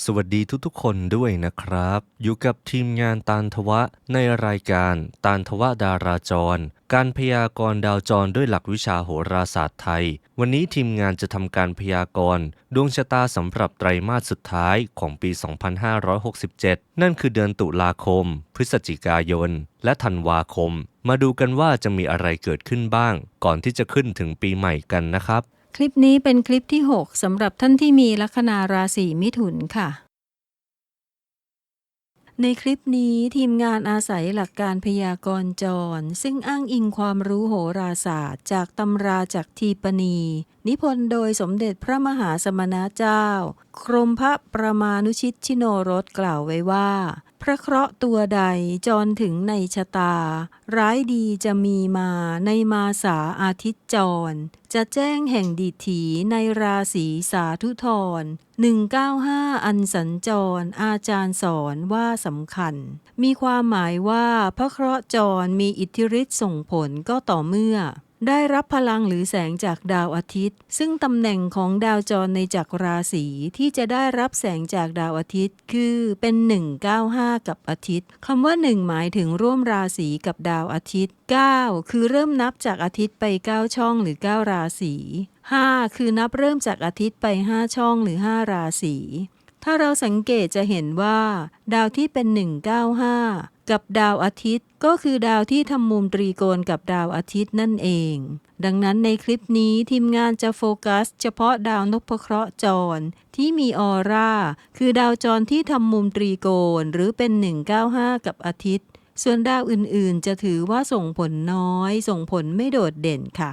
สวัสดีทุกๆ คนด้วยนะครับ อยู่กับทีมงานตาลทวะในรายการตาลทวะดาราจร การพยากรณ์ดาวจรด้วยหลักวิชาโหราศาสตร์ไทย วันนี้ทีมงานจะทำการพยากรณ์ดวงชะตาสำหรับไตรมาสสุดท้ายของปี 2567 นั่นคือเดือนตุลาคม พฤศจิกายน และธันวาคม มาดูกันว่าจะมีอะไรเกิดขึ้นบ้าง ก่อนที่จะขึ้นถึงปีใหม่กันนะครับ คลิปนี้เป็นคลิปที่ 6สำหรับท่านที่มีลัคนาราศีมิถุนค่ะ ในคลิปนี้ทีมงานอาศัยหลักการพยากรณ์จร ซึ่งอ้างอิงความรู้โหราศาสตร์ จากตำราจากทีปณี นิพนธ์โดยสมเด็จพระมหาสมณเจ้าครมพระประมานุชิตชิโนรสกล่าวไว้ว่า พระเคราะห์ตัวใดจรถึงในชะตา ร้ายดีจะมีมาในมาสาอาทิตย์จร จะแจ้งแห่งดิถีในราศีสาธุธร195 อันสัญจร อาจารย์สอนว่าสำคัญ มีความหมายว่าพระเคราะห์จรมีอิทธิฤทธิ์ส่งผลก็ต่อเมื่อ ได้รับพลังหรือแสงจากดาวอาทิตย์ ซึ่งตำแหน่งของดาวจรในจักรราศีที่จะได้รับแสงจากดาวอาทิตย์ คือเป็น 195 กับอาทิตย์คำว่า 1 หมายถึงร่วมราศีกับดาวอาทิตย์ 9 คือเริ่มนับจากอาทิตย์ไป 9 ช่องหรือ 9 ราศี5คือนับเริ่มจากอาทิตย์ไป 5 ช่องหรือ 5 ราศีถ้าเราสังเกตจะเห็นว่า ดาวที่เป็น 195 กับดาวอาทิตย์ ก็คือดาวที่ทำมุมตรีโกณกับดาวอาทิตย์นั่นเอง ดังนั้นในคลิปนี้ทีมงานจะโฟกัส เฉพาะดาวนพเคราะห์จร ที่มีออร่า คือดาวจรที่ทำมุมตรีโกณหรือเป็น 195 กับอาทิตย์ ส่วนดาวอื่นๆ จะถือว่าส่งผลน้อย ส่งผลไม่โดดเด่นค่ะ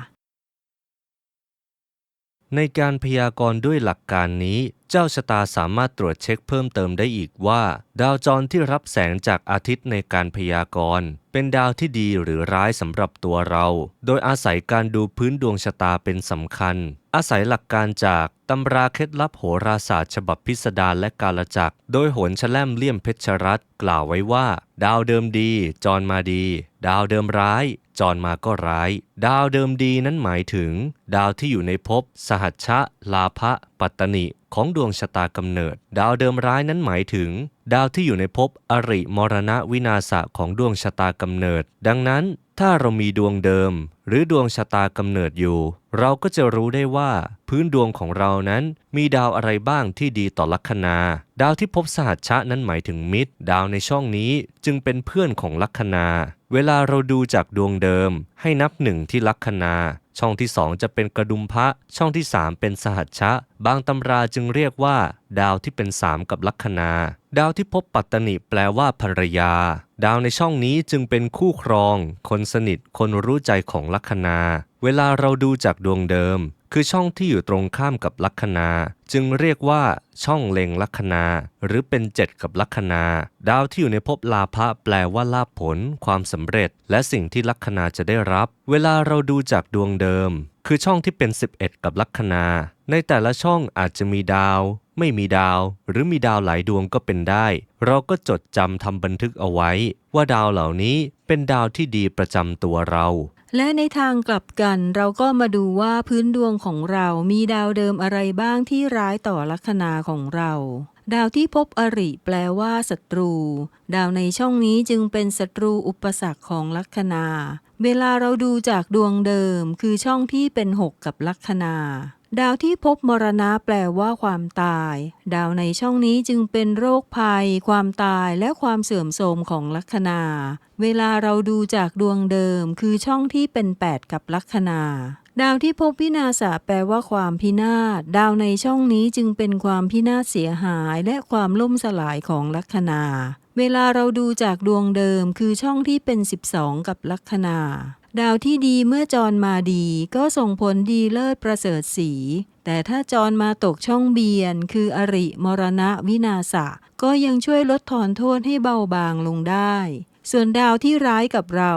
ในการพยากรณ์ด้วยหลักการนี้ เจ้าชะตาสามารถตรวจเช็คเพิ่มเติมได้อีกว่า ดาวจรที่รับแสงจากอาทิตย์ในการพยากรณ์ เป็นดาวที่ดีหรือร้ายสำหรับตัวเรา โดยอาศัยการดูพื้นดวงชะตาเป็นสำคัญ อาศัยหลักการจากตำราเคล็ดลับโหราศาสตร์ ฉบับพิสดารและกาลจักร โดยโหนแลมเลี่ยมเพชรรัตกล่าวไว้ว่า ดาวเดิมดี จรมาดี ดาวเดิมร้าย จรมาก็ร้าย ดาวเดิมดีนั้นหมายถึง ดาวที่อยู่ในภพสหัชชะ ลาภะปัตตนิของดวงชะตากำเนิด ดาวเดิมร้ายนั้นหมายถึง ดาวที่อยู่ในภพอริมรณะวินาศะของดวงชะตากำเนิด ดังนั้นถ้าเรามีดวงเดิม หรือดวงชะตากำเนิดอยู่ เราก็จะรู้ได้ว่า พื้นดวงของเรานั้นมีดาวอะไรบ้างที่ดีต่อลัคนา ดาวที่พบสหัชชะนั้นหมายถึงมิตร ดาวในช่องนี้จึงเป็นเพื่อนของลัคนา เวลาเราดูจากดวงเดิม ให้นับหนึ่งที่ลัคนา ช่องที่สองจะเป็นกระดุมพระ ช่องที่สามเป็นสหัชชะ บางตำราจึงเรียกว่า ดาวที่เป็นสามกับลัคนา ดาวที่พบปัตตนิแปลว่าภรรยา ดาวในช่องนี้จึงเป็นคู่ครอง คนสนิท คนรู้ใจของลัคนา เวลาเราดูจากดวงเดิม คือช่องที่อยู่ตรงข้ามกับลัคนา จึงเรียกว่าช่องเล็งลัคนา หรือเป็นเจ็ดกับลัคนา ดาวที่อยู่ในภพลาภะแปลว่าลาภผล ความสำเร็จ และสิ่งที่ลัคนาจะได้รับ เวลาเราดูจากดวงเดิม คือช่องที่เป็น 11 กับลัคนา ในแต่ละช่องอาจจะมีดาว ไม่มีดาว หรือมีดาวหลายดวงก็เป็นได้ เราก็จดจำทำบันทึกเอาไว้ ว่าดาวเหล่านี้เป็นดาวที่ดีประจำตัวเรา และในทางกลับกันเราก็มาดูว่าพื้นดวงของเรามีดาวเดิมอะไรบ้างที่ร้ายต่อลัคนาของเรา ดาวที่พบอริแปลว่าศัตรู ดาวในช่องนี้จึงเป็นศัตรูอุปสรรคของลัคนา เวลาเราดูจากดวงเดิมคือช่องที่เป็นหกกับลัคนา ดาวที่พบมรณะแปลว่าความตาย ดาวในช่องนี้จึงเป็นโรคภัย ความตายและความเสื่อมโทรมของลัคนา เวลาเราดูจากดวงเดิม คือช่องที่เป็น 8 กับลัคนา ดาวที่พบพินาศแปลว่าความพินาศ ดาวในช่องนี้จึงเป็นความพินาศเสียหายและความล่มสลายของลัคนา เวลาเราดูจากดวงเดิม คือช่องที่เป็น 12 กับลัคนา ดาวที่ดีเมื่อจรมาดีก็ส่งผลดีเลิศประเสริฐสี แต่ถ้าจรมาตกช่องเบียน คืออริมรณะวินาศะก็ยังช่วยลดทอนโทษให้เบาบางลงได้ ส่วนดาวที่ร้ายกับเรา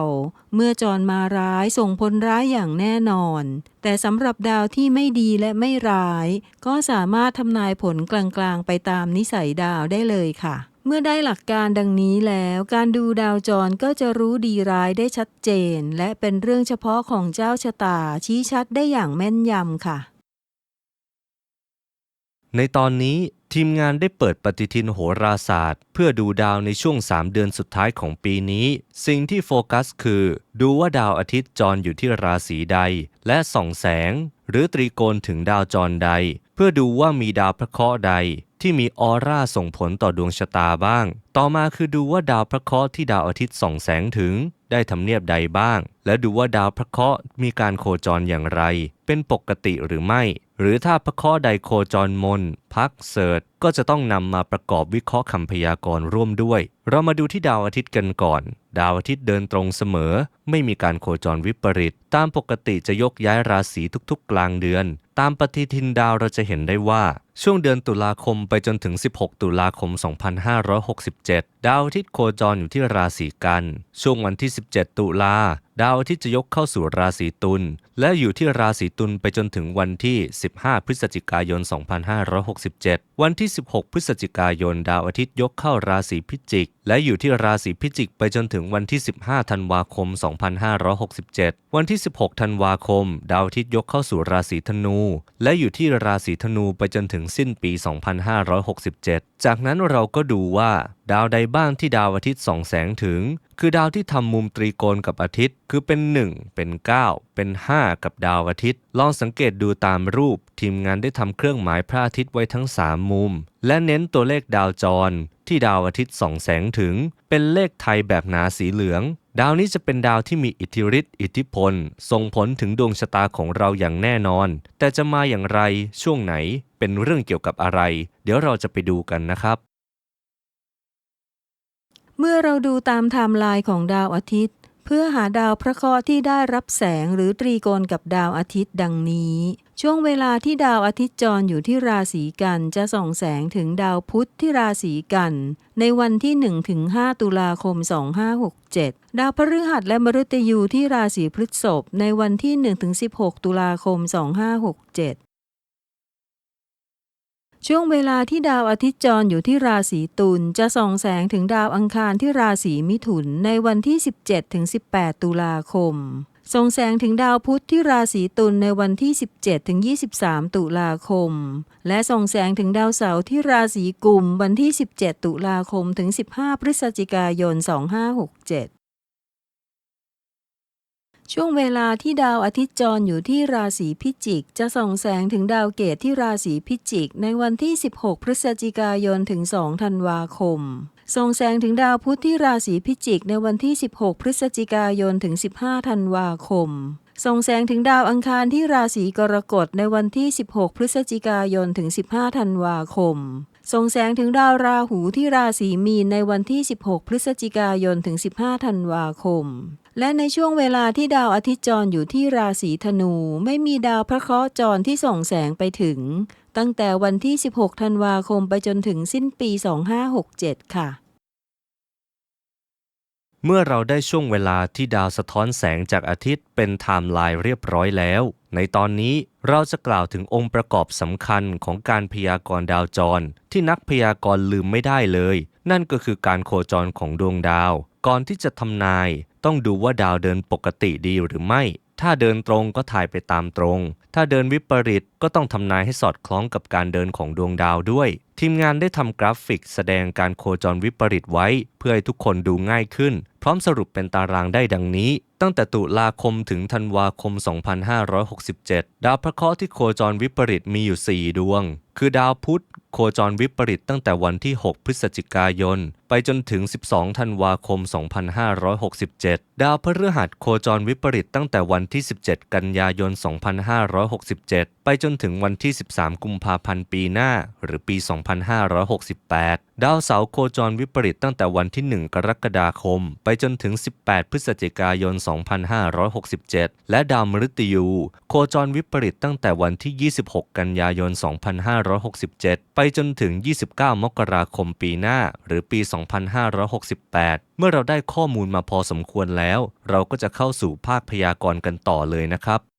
เมื่อจรมาร้ายส่งผลร้ายอย่างแน่นอน แต่สำหรับดาวที่ไม่ดีและไม่ร้าย ก็สามารถทำนายผลกลางๆไปตามนิสัยดาวได้เลยค่ะ เมื่อได้หลักการดังนี้แล้วการดูดาวจรก็จะรู้ดีร้ายได้ชัดเจน และเป็นเรื่องเฉพาะของเจ้าชะตาชี้ชัดได้อย่างแม่นยำค่ะ ในตอนนี้ทีมงานได้เปิดปฏิทินโหราศาสตร์ เพื่อดูดาวในช่วง 3 เดือนสุดท้ายของปีนี้ สิ่งที่โฟกัสคือ ดูว่าดาวอาทิตย์จรอยู่ที่ราศีใด และส่องแสง หรือตรีโกณถึงดาวจรใด เพื่อดูว่ามีดาวพระเคราะห์ใด ที่มีออร่าส่งผลต่อดวงชะตาบ้าง ต่อมาคือดูว่าดาวพระเคราะห์ที่ดาวอาทิตย์ส่องแสงถึง ได้ทำเนียบใดบ้าง และดูว่าดาวพระเคราะห์มีการโคจรอย่างไร เป็นปกติหรือไม่ หรือถ้าพระเคราะห์ใดโคจรมน พักเสิร์ตก็จะต้องนำมาประกอบวิเคราะห์คำพยากรณ์ร่วมด้วย เรามาดูที่ดาวอาทิตย์กันก่อน ดาวอาทิตย์เดินตรงเสมอ ไม่มีการโคจรวิปริต ตามปกติจะยกย้ายราศีทุกๆ กลางเดือน ตามปฏิทินดาวเราจะเห็นได้ว่า ช่วงเดือนตุลาคมไปจนถึง 16 ตุลาคม 2567 ดาวอาทิตย์โคจรอยู่ที่ราศีกัน ช่วงวันที่ 17 ตุลา ดาวอาทิตย์จะยกเข้าสู่ราศีตุล และอยู่ที่ราศีตุลไปจนถึงวันที่ 15 พฤศจิกายน 2567 วันที่ 16 พฤศจิกายน ดาวอาทิตย์ยกเข้าราศีพิจิก และอยู่ที่ราศีพิจิกไปจนถึงวันที่ 15 ธันวาคม 2567 วันที่ 16 ธันวาคม ดาวอาทิตย์ยกเข้าสู่ราศีธนู และอยู่ที่ราศีธนูไปจนถึงสิ้นปี 2567 จากนั้นเราก็ดูว่า ดาวใดบ้างที่ดาวอาทิตย์ส่องแสงถึง คือดาวที่ทำมุมตรีโกณกับอาทิตย์ คือเป็น 1 เป็น 9 เป็น 5 กับดาวอาทิตย์ ลองสังเกตดูตามรูป ทีมงานได้ทำเครื่องหมายพระอาทิตย์ไว้ทั้ง 3 มุม และเน้นตัวเลขดาวจร ที่ดาวอาทิตย์ส่องแสงถึง เป็นเลขไทยแบบหนาสีเหลือง ดาวนี้จะเป็นดาวที่มีอิทธิฤทธิ์อิทธิพล ส่งผลถึงดวงชะตาของเราอย่างแน่นอน แต่จะมาอย่างไรช่วงไหนเป็นเรื่องเกี่ยวกับอะไร เดี๋ยวเราจะไปดูกันนะครับ เมื่อเราดูตามไทม์ไลน์ของดาวอาทิตย์ เพื่อหาดาวพระเคราะห์ที่ได้รับแสงหรือตรีโกณกับดาวอาทิตย์ดังนี้ ช่วงเวลาที่ดาวอาทิตย์จรอยู่ที่ราศีกันจะส่องแสงถึงดาวพุธที่ราศีกัน ในวันที่ 1-5 ตุลาคม 2567 ดาวพฤหัสและมฤตยูที่ราศีพฤษภในวันที่ 1-16 ตุลาคม 2567 ช่วงเวลาที่ดาวอาทิตย์จรอยู่ที่ราศีตุลจะส่องแสงถึงดาวอังคารที่ราศีมิถุนในวันที่ 17ถึง18 ตุลาคม ส่องแสงถึงดาวพุธที่ราศีตุลในวันที่ 17ถึง23 ตุลาคม และส่องแสงถึงดาวเสาร์ที่ราศีกุมวันที่ 17 ตุลาคมถึง 15 พฤศจิกายน 2567 ช่วงเวลาที่ดาวอาทิตย์จรอยู่ที่ราศีพิจิก จะส่องแสงถึงดาวเกตที่ราศีพิจิก ในวันที่ 16 พฤศจิกายนถึง 2 ธันวาคม ส่องแสงถึงดาวพุธที่ราศีพิจิก ในวันที่ 16 พฤศจิกายนถึง 15 ธันวาคม ส่องแสงถึงดาวอังคารที่ราศีกรกฎในวันที่ 16 พฤศจิกายนถึง 15 ธันวาคมส่องแสงถึงดาวราหูที่ราศีมีนในวันที่ 16 พฤศจิกายนถึง 15 ธันวาคม และในช่วงเวลาที่ดาวอาทิตย์จรอยู่ที่ราศีธนู ไม่มีดาวพระเคราะห์จรที่ส่องแสงไปถึง ตั้งแต่วันที่ 16 ธันวาคมไปจนถึงสิ้นปี 2567 ค่ะ เมื่อเราได้ช่วงเวลาที่ดาวสะท้อนแสงจากอาทิตย์เป็นไทม์ไลน์เรียบร้อยแล้ว ในตอนนี้เราจะกล่าวถึงองค์ประกอบสำคัญของการพยากรณ์ดาวจร ที่นักพยากรณ์ลืมไม่ได้เลย นั่นก็คือการโคจรของดวงดาว ก่อนที่จะทำนาย ต้องดูว่าดาวเดินปกติดีหรือไม่ ถ้าเดินตรงก็ถ่ายไปตามตรง ถ้าเดินวิปริตก็ต้องทำนายให้สอดคล้องกับการเดินของดวงดาวด้วยทีมงานได้ทำกราฟิกแสดงการโคจรวิปริตไว้ เพื่อให้ทุกคนดูง่ายขึ้น พร้อมสรุปเป็นตารางได้ดังนี้ ตั้งแต่ตุลาคมถึงธันวาคม 2567 ดาวพระเคราะห์ที่โคจรวิปริตมีอยู่ 4 ดวง คือดาวพุธโคจรวิปริตตั้งแต่วันที่ 6 พฤศจิกายน ไปจนถึง 12 ธันวาคม 2567 ดาวพฤหัสโคจรวิปริตตั้งแต่วันที่ 17 กันยายน 2567ไปจนถึงวันที่ 13 กุมภาพันธ์ปีหน้า หรือปี 2568 ดาวเสาร์โคจรวิปริตตั้งแต่วันที่ 1 กรกฎาคม ไปจนถึง 18 พฤศจิกายน 2567 และดาวมฤตยู โคจรวิปริตตั้งแต่วันที่ 26 กันยายน 2567 ไปจนถึง 29 มกราคมปีหน้า หรือปี 2568เมื่อเราได้ข้อมูลมาพอสมควรแล้ว เราก็จะเข้าสู่ภาคพยากรณ์กันต่อเลยนะครับ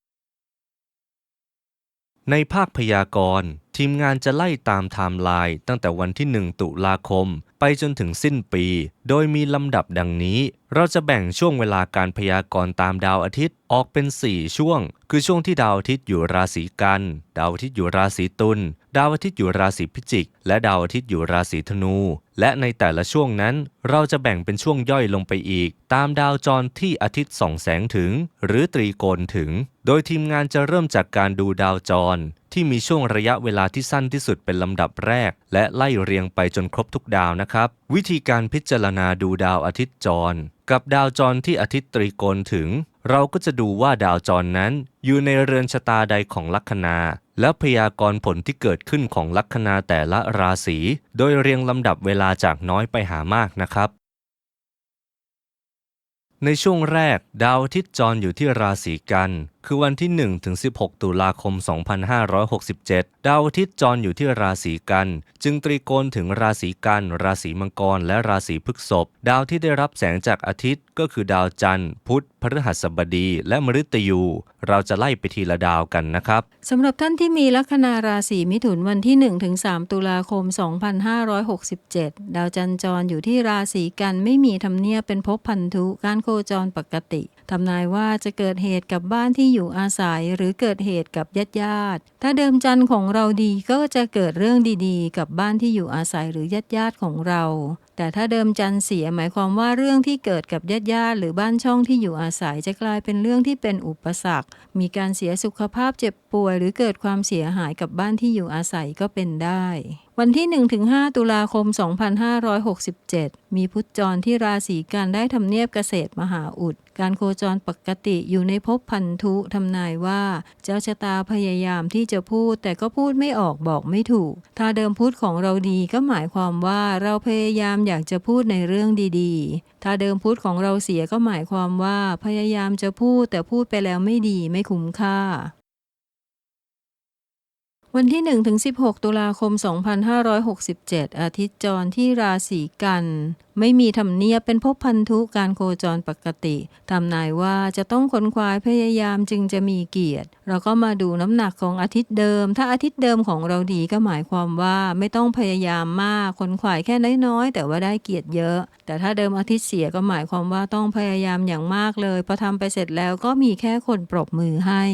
ในภาคพยากรณ์ทีมงานจะไล่ตามไทม์ไลน์ตั้งแต่วันที่ 1 ตุลาคม ไปจนถึงสิ้นปี โดยมีลำดับดังนี้ เราจะแบ่งช่วงเวลาการพยากรณ์ตามดาวอาทิตย์ออกเป็น 4 ช่วง คือช่วงที่ดาวอาทิตย์อยู่ราศีกัน ดาวอาทิตย์อยู่ราศีตุล ดาวอาทิตย์อยู่ราศีพิจิก และดาวอาทิตย์อยู่ราศีธนู และในแต่ละช่วงนั้นเราจะแบ่งเป็นช่วงย่อยลงไปอีก ตามดาวจรที่อาทิตย์ส่องแสงถึง หรือตรีโกณถึง โดยทีมงานจะเริ่มจากการดูดาวจร ที่มีช่วงระยะเวลาที่สั้นที่สุดเป็นลำดับแรก และไล่เรียงไปจนครบทุกดาวนะครับ วิธีการพิจารณาดูดาวอาทิตย์จร กับดาวจรที่อาทิตย์ตรีโกณถึง เราก็จะดูว่าดาวจรนั้น อยู่ในเรือนชะตาใดของลัคนา และพยากรณ์ผลที่เกิดขึ้นของลัคนาแต่ละราศีโดยเรียงลำดับเวลาจากน้อยไปหามากนะครับ ในช่วงแรก ดาวอาทิตย์จรอยู่ที่ราศีกันคือวันที่ 1 ถึง 16 ตุลาคม 2567 ดาวอาทิตย์จรอยู่ที่ราศีกัน จึงตรีโกณถึงราศีกัน ราศีมังกร และราศีพฤษภ ดาวที่ได้รับแสงจากอาทิตย์ก็คือดาวจันทร์ พุธพฤหัสบดี และมฤตยู เราจะไล่ไปทีละดาวกันนะครับ สำหรับท่านที่มีลัคนาราศีมิถุนวันที่1-3ตุลาคม 2567 ดาวจันทรอยู่ที่ราศีกันไม่มีทำเนียบเป็นภพพันธุ การโคจรปกติ ทำนายว่าจะเกิดเหตุกับบ้านที่อยู่อาศัยหรือเกิดเหตุกับญาติญาติ ถ้าเดิมจันทร์ของเราดีก็จะเกิดเรื่องดีๆ กับบ้านที่อยู่อาศัยหรือญาติญาติของเราแต่ถ้าเดิมจันเสียหมายความว่าเรื่องที่เกิดกับญาติญาติหรือบ้านช่องที่อยู่อาศัยจะกลายเป็นเรื่องที่เป็นอุปสรรค มีการเสียสุขภาพเจ็บป่วย หรือเกิดความเสียหายกับบ้านที่อยู่อาศัยก็เป็นได้ วันที่ 1-5 ตุลาคม 2567 มีพุทธจรที่ราศีกันได้ทำเนียบเกษตรมหาอุด การโคจรปกติอยู่ในภพพันธุทำนายว่า เจ้าชะตาพยายามที่จะพูดแต่ก็พูดไม่ออกบอกไม่ถูก ถ้าเดิมพุธของเราดีก็หมายความว่าเราพยายามอยากจะพูดในเรื่องดีๆ ถ้าเดิมพูดของเราเสียก็หมายความว่า พยายามจะพูดแต่พูดไปแล้วไม่ดีไม่คุ้มค่า วันที่ 1 ถึง 16 ตุลาคม 2567 อาทิตย์จรที่ราศีกัน ไม่มีธรรมเนียบเป็นภพพันธุการโคจรปกติทำนายว่าจะต้องขนควายพยายามจึงจะมีเกียรติ เราก็มาดูน้ำหนักของอาทิตย์เดิม ถ้าอาทิตย์เดิมของเราดีก็หมายความว่าไม่ต้องพยายามมากขนควายแค่น้อยๆ แต่ว่าได้เกียรติเยอะ แต่ถ้าเดิมอาทิตย์เสียก็หมายความว่าต้องพยายามอย่างมากเลยพอทำไปเสร็จแล้วก็มีแค่คนปรบมือให้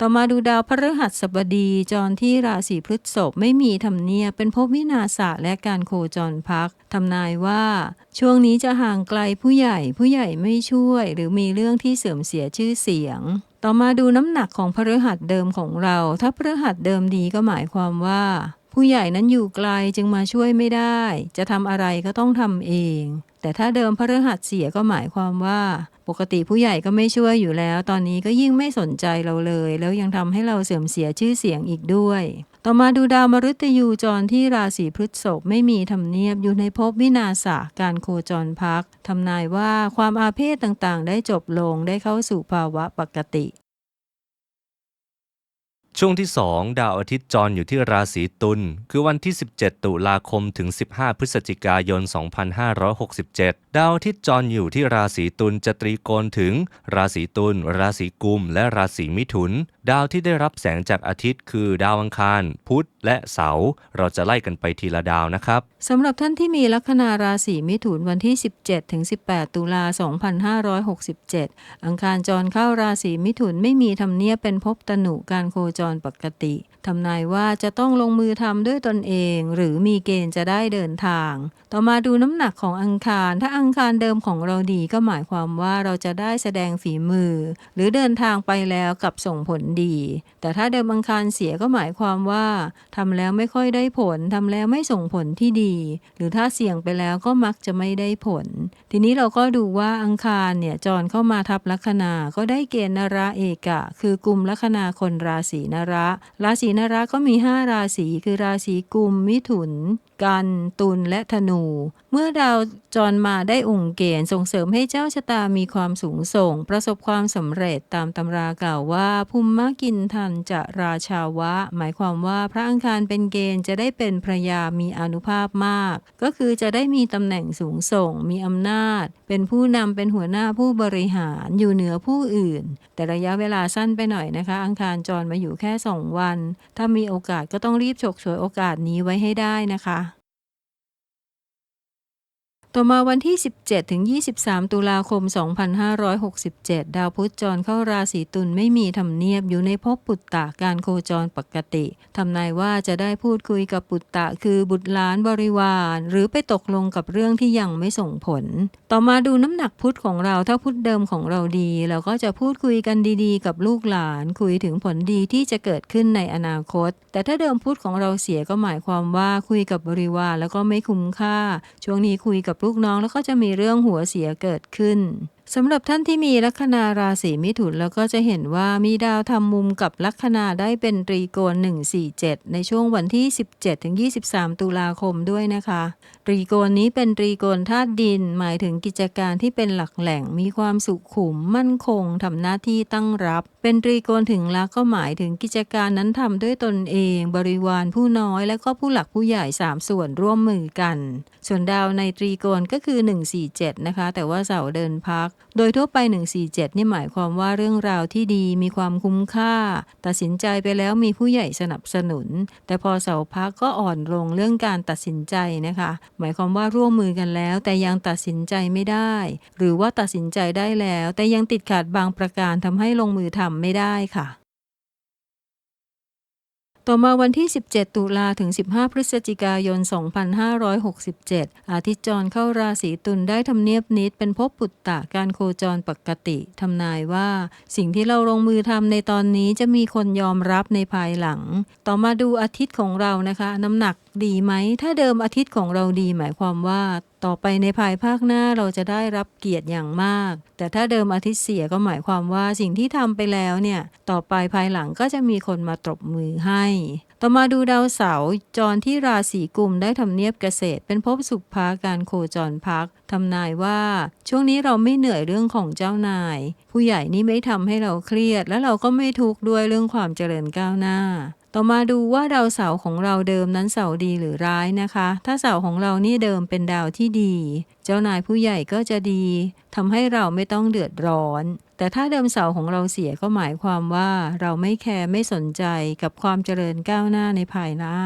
ต่อมาดูดาวพฤหัสบดีจรที่ราศีพฤษภไม่มีธรรมเนียบเป็นภพวินาศะและการโคจรพักทำนายว่า ช่วงนี้จะห่างไกลผู้ใหญ่ผู้ใหญ่ไม่ช่วย หรือมีเรื่องที่เสื่อมเสียชื่อเสียง ต่อมาดูน้ำหนักของพฤหัสเดิมของเรา ถ้าพฤหัสเดิมดีก็หมายความว่า ผู้ใหญ่นั้นอยู่ไกลจึงมาช่วยไม่ได้ จะทำอะไรก็ต้องทำเอง แต่ถ้าเดิมพฤหัสเสียก็หมายความว่า ปกติผู้ใหญ่ก็ไม่ช่วยอยู่แล้ว ตอนนี้ก็ยิ่งไม่สนใจเราเลย แล้วยังทำให้เราเสื่อมเสียชื่อเสียงอีกด้วย ต่อมาดูดาวมฤตยูจรที่ราศีพฤษภไม่มีธรรมเนียบอยู่ในภพวินาศการโคจรพักทำนายว่าความอาเพศต่างๆ ได้จบลงได้เข้าสู่ภาวะปกติ ช่วงที่ 2 ดาวอาทิตย์จรอยู่ที่ราศีตุลคือวันที่ 17 ตุลาคมถึง 15 พฤศจิกายน 2567 ดาวทิตย์จรอยู่ที่ราศีตุลจะตรีโกณถึง ราศีตุลราศีกุม และราศีมิถุน ดาวที่ได้รับแสงจากอาทิตย์ คือดาวอังคาร พุธและเสาร์เราจะไล่กันไปทีละดาวนะครับสำหรับท่านที่มีลัคนาราศีมิถุนวันที่ 17ถึง18 ตุลา 2567 อังคารจรเข้าราศีมิถุนไม่มีธรรมเนียบเป็นภพตนุการโคจรปกติ ทำนายว่าจะต้องลงมือทำด้วยตนเอง หรือมีเกณฑ์จะได้เดินทาง ต่อมาดูน้ำหนักของอังคาร ถ้าอังคารเดิมของเราดีก็หมายความว่าเราจะได้แสดงฝีมือ หรือเดินทางไปแล้วกับส่งผลดี แต่ถ้าเดิมอังคารเสียก็หมายความว่าทำแล้วไม่ค่อยได้ผลทำแล้วไม่ส่งผลที่ดี หรือถ้าเสี่ยงไปแล้วก็มักจะไม่ได้ผล ทีนี้เราก็ดูว่าอังคารเนี่ยจรเข้ามาทับลัคนาก็ได้เกณฑ์นราเอกะ คือกลุ่มลัคนาคนราศีนระราศีนระก็มีห้าราศีคือราศีกุม มิถุนกัน ตุลและธนู เมื่อดาวจรมาได้องค์เกณฑ์ส่งเสริมให้เจ้าชะตามีความสูงส่ง ประสบความสำเร็จตามตำรากล่าวว่าภูมิมกินทันจะราชาวะ หมายความว่าพระอังคารเป็นเกณฑ์จะได้เป็นภรรยามีอนุภาพมาก ก็คือจะได้มีตำแหน่งสูงส่ง มีอำนาจ เป็นผู้นำเป็นหัวหน้าผู้บริหารอยู่เหนือผู้อื่น แต่ระยะเวลาสั้นไปหน่อยนะคะ อังคารจรมาอยู่แค่ 2 วัน ถ้ามีโอกาสก็ต้องรีบฉกฉวยโอกาสนี้ไว้ให้ได้นะคะ ต่อมาวันที่ 17 ถึง 23 ตุลาคม 2567 ดาวพุธจรเข้าราศีตุลไม่มีทำเนียบอยู่ในภพปุตตะการโคจรปกติ ทำนายว่าจะได้พูดคุยกับปุตตะคือบุตรหลานบริวาร หรือไปตกลงกับเรื่องที่ยังไม่ส่งผล ต่อมาดูน้ำหนักพุธของเราถ้าพุธเดิมของเราดีเราก็จะพูดคุยกันดีๆ กับลูกหลานคุยถึงผลดีที่จะเกิดขึ้นในอนาคต แต่ถ้าเดิมพุธของเราเสียก็หมายความว่าคุยกับบริวารแล้วก็ไม่คุ้มค่า ช่วงนี้คุยกับลูกน้องแล้วก็จะมีเรื่องหัวเสียเกิดขึ้น สำหรับท่านที่มีลัคนาราศีมิถุนแล้วก็จะเห็นว่ามีดาวทำมุมกับลัคนาได้เป็นตรีโกณ147 ในช่วงวันที่ 17ถึง23 ตุลาคมด้วยนะคะ ตรีโกณนี้เป็นตรีโกณธาตุดิน หมายถึงกิจการที่เป็นหลักแหล่งมีความสุขุมมั่นคงทำหน้าที่ตั้งรับ เป็นตรีโกณถึงลักก็หมายถึงกิจการนั้นทำด้วยตนเอง บริวารผู้น้อยและก็ผู้หลักผู้ใหญ่ 3 ส่วนร่วมมือกัน ส่วนดาวในตรีโกณก็คือ 147 นะคะ แต่ว่าเสาร์เดินพักโดยทั่วไป 147 นี่หมายความว่าเรื่องราวที่ดีมีความคุ้มค่า ตัดสินใจไปแล้วมีผู้ใหญ่สนับสนุน แต่พอเสาร์พักก็อ่อนลงเรื่องการตัดสินใจนะคะ หมายความว่าร่วมมือกันแล้ว แต่ยังตัดสินใจไม่ได้ หรือว่าตัดสินใจได้แล้ว แต่ยังติดขัดบางประการทำให้ลงมือทำไม่ได้ค่ะ ต่อมาวันที่ 17 ตุลาถึง 15 พฤศจิกายน 2567 อาทิตย์จรเข้าราศีตุลได้ทำเนียบนิดเป็นภพปุตตะการโคจรปกติทำนายว่า สิ่งที่เราลงมือทำในตอนนี้จะมีคนยอมรับในภายหลัง ต่อมาดูอาทิตย์ของเรานะคะ น้ำหนัก ดีไหม ถ้าเดิมอาทิตย์ของเราดีหมายความว่า ต่อไปในภายภาคหน้าเราจะได้รับเกียรติอย่างมาก แต่ถ้าเดิมอาทิตย์เสียก็หมายความว่าสิ่งที่ทำไปแล้วเนี่ย ต่อไปภายหลังก็จะมีคนมาตบมือให้ ต่อมาดูดาวเสาร์จรที่ราศีกุมได้ทำเนียบเกษตร เป็นภพสุขภาการโคจรพักทำนายว่า ช่วงนี้เราไม่เหนื่อยเรื่องของเจ้านาย ผู้ใหญ่นี่ไม่ทำให้เราเครียด และเราก็ไม่ทุกข์ด้วยเรื่องความเจริญก้าวหน้า ต่อมาดูว่าดาวเสาร์ของเราเดิมนั้นเสาร์ดีหรือร้ายนะคะ ถ้าเสาร์ของเรานี่เดิมเป็นดาวที่ดี เจ้านายผู้ใหญ่ก็จะดีทำให้เราไม่ต้องเดือดร้อน แต่ถ้าเดิมเสาร์ของเราเสียก็หมายความว่าเราไม่แคร์ไม่สนใจกับความเจริญก้าวหน้าในภายหน้า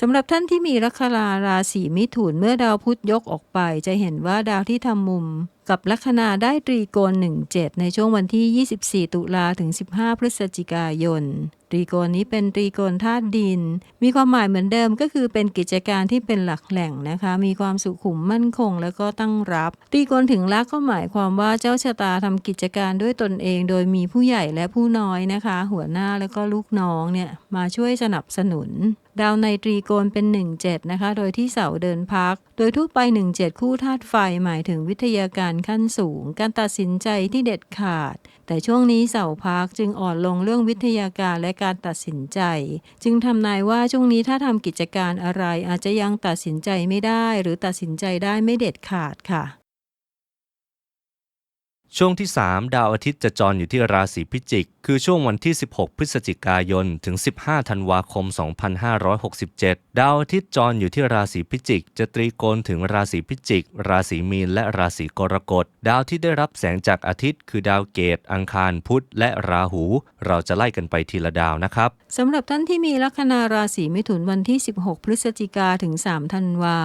สำหรับท่านที่มีลัคนาราศีมิถุนเมื่อดาวพุธยกออกไป จะเห็นว่าดาวที่ทำมุม กับลัคนาได้ตรีโกณ17 ในช่วงวันที่ 24 ตุลาถึง 15 พฤศจิกายน ตรีโกณนี้เป็นตรีโกณธาตุดิน มีความหมายเหมือนเดิมก็คือเป็นกิจการที่เป็นหลักแหล่งนะคะ มีความสุขุมมั่นคงแล้วก็ตั้งรับ ตรีโกณถึงลักก็หมายความว่าเจ้าชะตาทำกิจการด้วยตนเอง โดยมีผู้ใหญ่และผู้น้อยนะคะ หัวหน้าแล้วก็ลูกน้องเนี่ยมาช่วยสนับสนุนดาวในตรีโกณเป็น 17 นะคะ โดยที่เสาเดินพัก โดยทั่วไป 17 คู่ธาตุไฟหมายถึงวิทยาการขั้นสูง การตัดสินใจที่เด็ดขาด แต่ช่วงนี้เสาพักจึงอ่อนลงเรื่องวิทยาการและการตัดสินใจ จึงทำนายว่าช่วงนี้ถ้าทำกิจการอะไรอาจจะยังตัดสินใจไม่ได้ หรือตัดสินใจได้ไม่เด็ดขาดค่ะ ช่วงที่ 3 ดาวอาทิตย์จะจรอยู่ที่ราศีพิจิก คือช่วงวันที่ 16 พฤศจิกายน ถึง 15 ธันวาคม 2567 ดาวอาทิตย์จรอยู่ที่ราศีพิจิก จะตรีโกณถึงราศีพิจิก ราศีมีน และราศีกรกฎ ดาวที่ได้รับแสงจากอาทิตย์ คือดาวเกต อังคาร พุธ และราหู เราจะไล่กันไปทีละดาวนะครับ สำหรับท่านที่มีลัคนาราศีมิถุนวันที่ 16 พฤศจิกาถึง 3 ธันวา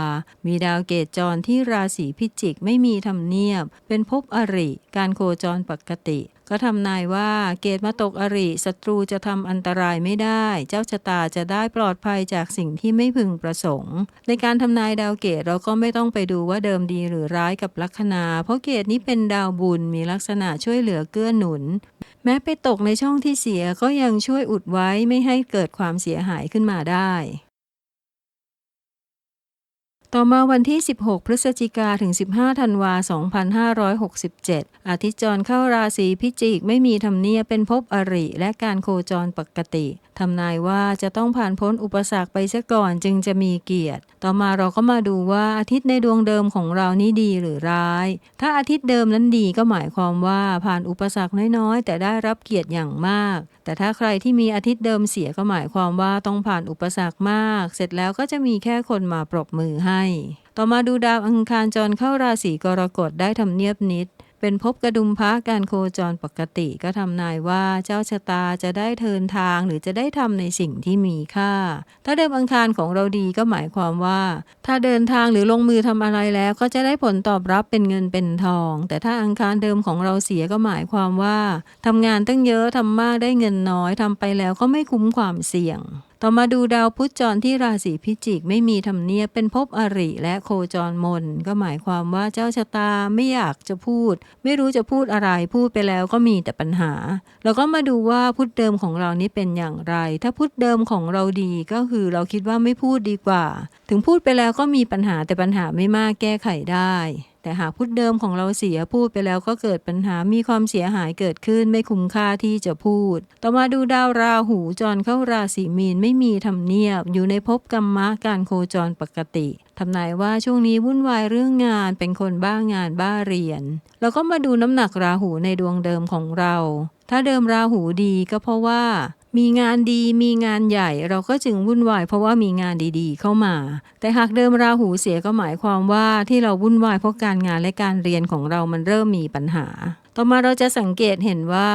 มีดาวเกตจรที่ราศีพิจิกไม่มีทำเนียบ เป็นภพอริ การโคจรปกติ ก็ทำนายว่าเกตมาตกอริศัตรูจะทำอันตรายไม่ได้ เจ้าชะตาจะได้ปลอดภัยจากสิ่งที่ไม่พึงประสงค์ ในการทำนายดาวเกตเราก็ไม่ต้องไปดูว่าเดิมดีหรือร้ายกับลัคนา เพราะเกตนี้เป็นดาวบุญมีลักษณะช่วยเหลือเกื้อหนุน แม้ไปตกในช่องที่เสียก็ยังช่วยอุดไว้ไม่ให้เกิดความเสียหายขึ้นมาได้ ต่อมาวันที่ 16 พฤศจิกาถึง 15 ธันวา 2567 อาทิตย์จรเข้าราศีพิจิกไม่มีธรรมเนียบเป็นภพอริและการโคจรปกติทำนายว่าจะต้องผ่านพ้นอุปสรรคไปซะก่อนจึงจะมีเกียรติ ต่อมาเราก็มาดูว่าอาทิตย์ในดวงเดิมของเรานี้ดีหรือร้าย ถ้าอาทิตย์เดิมนั้นดีก็หมายความว่าผ่านอุปสรรคน้อยๆ แต่ได้รับเกียรติอย่างมาก แต่ถ้าใครที่มีอาทิตย์เดิมเสียก็หมายความว่าต้องผ่านอุปสรรคมาก เสร็จแล้วก็จะมีแค่คนมาปรบมือให้ ต่อมาดูดาวอังคารจรเข้าราศีกรกฎได้ทำเนียบนิด เป็นภพกระดุมพระการโคจรปกติก็ทำนายว่าเจ้าชะตาจะได้เทินทางหรือจะได้ทำในสิ่งที่มีค่า ถ้าเดิมอังคารของเราดีก็หมายความว่า ถ้าเดินทางหรือลงมือทำอะไรแล้วก็จะได้ผลตอบรับเป็นเงินเป็นทอง แต่ถ้าอังคารเดิมของเราเสียก็หมายความว่าทำงานตั้งเยอะทำมากได้เงินน้อยทำไปแล้วก็ไม่คุ้มความเสี่ยง ต่อมาดูดาวพุธจรที่ราศีพิจิกไม่มีธรรมเนียบเป็นภพอริและโคจรมน ก็หมายความว่าเจ้าชะตาไม่อยากจะพูด ไม่รู้จะพูดอะไรพูดไปแล้วก็มีแต่ปัญหา แล้วก็มาดูว่าพุธเดิมของเรานี้เป็นอย่างไร ถ้าพุธเดิมของเราดีก็คือเราคิดว่าไม่พูดดีกว่า ถึงพูดไปแล้วก็มีปัญหาแต่ปัญหาไม่มากแก้ไขได้ แต่หากพุธเดิมของเราเสียพูดไปแล้วก็เกิดปัญหามีความเสียหายเกิดขึ้นไม่คุ้มค่าที่จะพูด ต่อมาดูดาวราหูจรเข้าราศีมีนไม่มีธรรมเนียบ อยู่ในภพกรรมะการโคจรปกติทำนายว่าช่วงนี้วุ่นวายเรื่องงานเป็นคนบ้างานบ้าเรียน แล้วก็มาดูน้ำหนักราหูในดวงเดิมของเรา ถ้าเดิมราหูดีก็เพราะว่า มีงานดีมีงานใหญ่เราก็จึงวุ่นวายเพราะว่ามีงานดีๆ เข้ามา แต่หากเดิมราหูเสียก็หมายความว่าที่เราวุ่นวายเพราะการงานและการเรียนของเรามันเริ่มมีปัญหา ต่อมาเราจะสังเกตเห็นว่า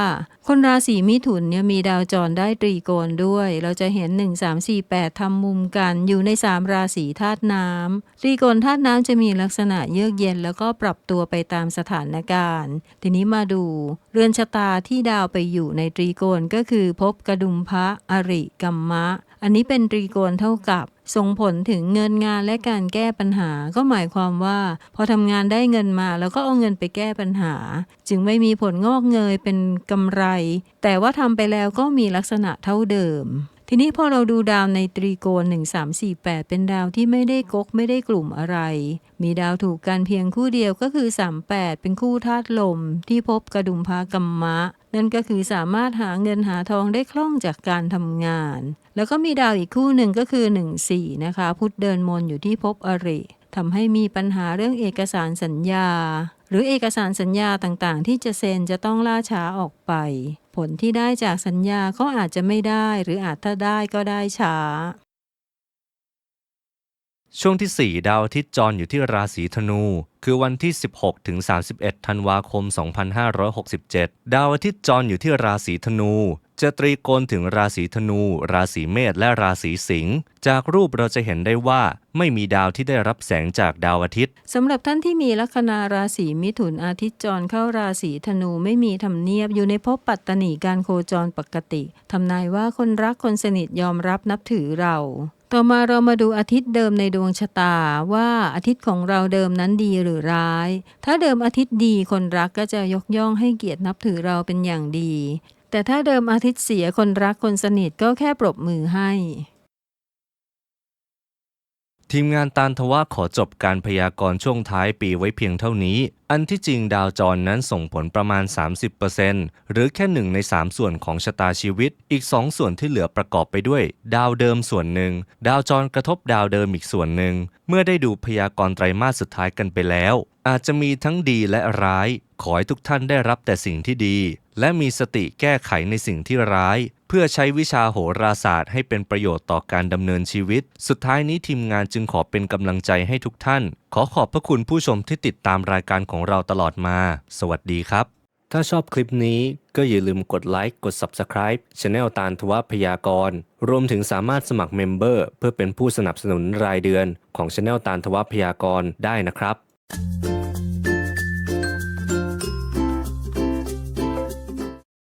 คนราศีมิถุนเนี่ยมีดาวจรได้ตรีโกณด้วย เราจะเห็น 1 3 4 8ทำมุมกันอยู่ใน 3 ราศีธาตุน้ำตรีโกณธาตุน้ำจะมีลักษณะเยือกเย็น แล้วก็ปรับตัวไปตามสถานการณ์ ทีนี้มาดู เรือนชะตาที่ดาวไปอยู่ในตรีโกณก็คือภพกระดุมพระอริกัมมะ อันนี้เป็นตรีโกณเท่ากับ ส่งผลถึงเงินงานและการแก้ปัญหา ก็หมายความว่า พอทำงานได้เงินมาแล้วก็เอาเงินไปแก้ปัญหา จึงไม่มีผลงอกเงยเป็นกำไร แต่ว่าทำไปแล้วก็มีลักษณะเท่าเดิมทีนี้พอเราดูดาวในตรีโกณ1 3 4 8 เป็นดาวที่ไม่ได้กกไม่ได้กลุ่มอะไร มีดาวถูกกันเพียงคู่เดียวก็คือ 38 เป็นคู่ธาตุลมที่พบกระดุมพากรรมะ นั่นก็คือสามารถหาเงินหาทองได้คล่องจากการทำงาน แล้วก็มีดาวอีกคู่หนึ่งก็คือ 1 4 นะคะ พุธเดินมนอยู่ที่ภพอริทำให้มีปัญหาเรื่องเอกสารสัญญา หรือเอกสารสัญญาต่างๆ ที่จะเซ็นจะต้องล่าช้าออกไป ผลที่ได้จากสัญญาก็อาจจะไม่ได้ หรืออาจถ้าได้ก็ได้ช้า ช่วงที่ 4 ดาวอาทิตย์จรอยู่ที่ราศีธนู คือวันที่ 16 ถึง 31 ธันวาคม 2567 ดาวอาทิตย์จรอยู่ที่ราศีธนู จะตรีโกณถึงราศีธนู ราศีเมษและราศีสิงห์จากรูปเราจะเห็นได้ว่าไม่มีดาวที่ได้รับแสงจากดาวอาทิตย์สำหรับท่านที่มีลัคนาราศีมิถุนอาทิตย์จรเข้าราศีธนูไม่มีธรรมเนียบอยู่ในภพปัตตนีการโคจรปกติทำนายว่าคนรักคนสนิทยอมรับนับถือเรา ต่อมาเรามาดูอาทิตย์เดิมในดวงชะตาว่าอาทิตย์ของเราเดิมนั้นดีหรือร้าย ถ้าเดิมอาทิตย์ดีคนรักก็จะยกย่องให้เกียรตินับถือเราเป็นอย่างดี แต่ถ้าเดิมอาทิตย์เสียคนรักคนสนิทก็แค่ปรบมือให้ ทีมงานตานทว่าขอจบการพยากรณ์ช่วงท้ายปีไว้เพียงเท่านี้ อันที่จริงดาวจรนั้นส่งผลประมาณ 30%หรือแค่หนึ่งใน 3 ส่วนของชะตาชีวิต อีก 2 ส่วนที่เหลือประกอบไปด้วย ดาวเดิมส่วนหนึ่ง ดาวจรกระทบดาวเดิมอีกส่วนหนึ่ง เมื่อได้ดูพยากรณ์ไตรมาสสุดท้ายกันไปแล้ว อาจจะมีทั้งดีและร้าย ขอให้ทุกท่านได้รับแต่สิ่งที่ดี และมีสติแก้ไขในสิ่งที่ร้าย พื่อใช้วิชาโหราศาสตร์ให้เป็นประโยชน์ต่อการดำเนินชีวิต สุดท้ายนี้ทีมงานจึงขอเป็นกำลังใจให้ทุกท่าน ขอขอบพระคุณผู้ชมที่ติดตามรายการของเราตลอดมา สวัสดีครับ ถ้าชอบคลิปนี้ก็อย่าลืมกดไลค์กด Subscribe Channel ตาลทวพยากรณ์รวมถึงสามารถสมัครเมมเบอร์เพื่อเป็นผู้สนับสนุนรายเดือนของ Channel ตาลทวพยากรณ์ได้นะครับ